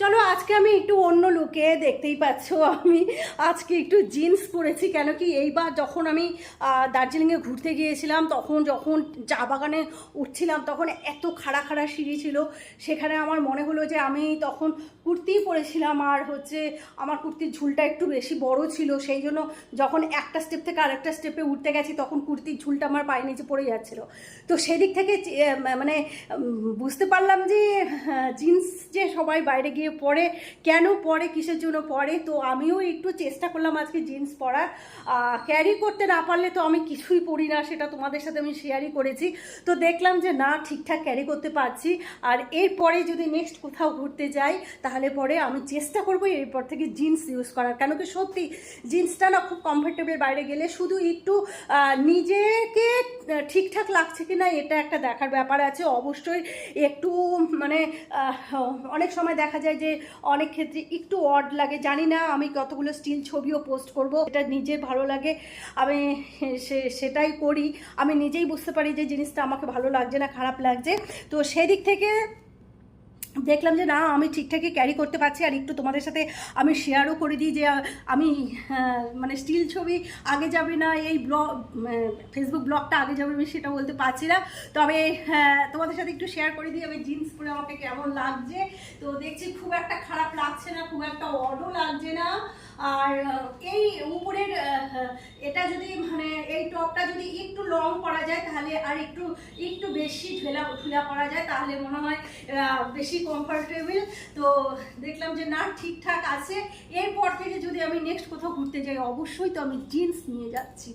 চলো আজকে আমি একটু অন্য লুকে দেখতেই পাচ্ছ। আমি আজকে একটু জিন্স পরেছি, কেন কি এইবার যখন আমি দার্জিলিংয়ে ঘুরতে গিয়েছিলাম, তখন যখন চা বাগানে উঠছিলাম, তখন এত খাড়া খাড়া সিঁড়ি ছিল। সেখানে আমার মনে হলো যে আমি তখন কুর্তিই পরেছিলাম আর হচ্ছে আমার কুর্তির ঝুলটা একটু বেশি বড় ছিল। সেই জন্য যখন একটা স্টেপ থেকে আরেকটা স্টেপে উঠতে গেছি, তখন কুর্তির ঝুলটা আমার পায়ের নিচে পড়ে যাচ্ছিল। তো সেদিক থেকে মানে বুঝতে পারলাম যে জিন্স যে সবাই বাইরে গিয়ে পরে কেন পরে কিসের জন্য পরে তো আমিও একটু চেষ্টা করলাম আজকে জিন্স পরার। ক্যারি করতে না পারলে তো আমি কিছুই পরি না, সেটা তোমাদের সাথে আমি শেয়ারই করেছি। তো দেখলাম যে না, ঠিকঠাক ক্যারি করতে পারছি। আর এরপরে যদি নেক্সট কোথাও ঘুরতে যাই, তাহলে পরে আমি চেষ্টা করব এরপর থেকে জিন্স ইউজ করার। কেন কি সত্যি জিন্সটা না খুব কমফোর্টেবল বাইরে গেলে শুধু একটু নিজেকে ঠিকঠাক লাগছে কি না এটা একটা দেখার ব্যাপার আছে। অবশ্যই একটু মানে অনেক সময় দেখা যায় যে অনেক ক্ষেত্রে একটু অড লাগে। জানি না আমি কতগুলো স্টিল ছবিও পোস্ট করব, এটা নিজের ভালো লাগে। আমি সে- সেটাই করি। আমি নিজেই বুঝতে পারি যে জিনিসটা আমাকে ভালো লাগছে না, খারাপ লাগছে। তো সেদিক থেকে দেখলাম যে না আমি ঠিকঠাকই ক্যারি করতে পারছি আর একটু তোমাদের সাথে আমি শেয়ারও করে দিই যে আমি আহ, মানে স্টিল ছবি আগে যাবে না এই ব্লগ ফেসবুক ব্লগটা আগে যাবে আমি সেটা বলতে পারছি না। তবে হ্যাঁ, তোমাদের সাথে একটু শেয়ার করে দিই আমি জিন্স পরে আমাকে কেমন লাগছে। তো দেখছি খুব একটা খারাপ লাগছে না খুব একটা অডও লাগছে আর এই উপরের এটা যদি মানে এই টপটা যদি একটু লং করা যায়, তাহলে আর একটু একটু বেশি ঝেলা ঢুলা করা যায়, তাহলে মনে হয় বেশি কমফর্টেবল তো দেখলাম যে না, ঠিকঠাক আছে। এরপর থেকে যদি আমি নেক্সট কোথাও ঘুরতে যাই, অবশ্যই তো আমি জিন্স নিয়ে যাচ্ছি।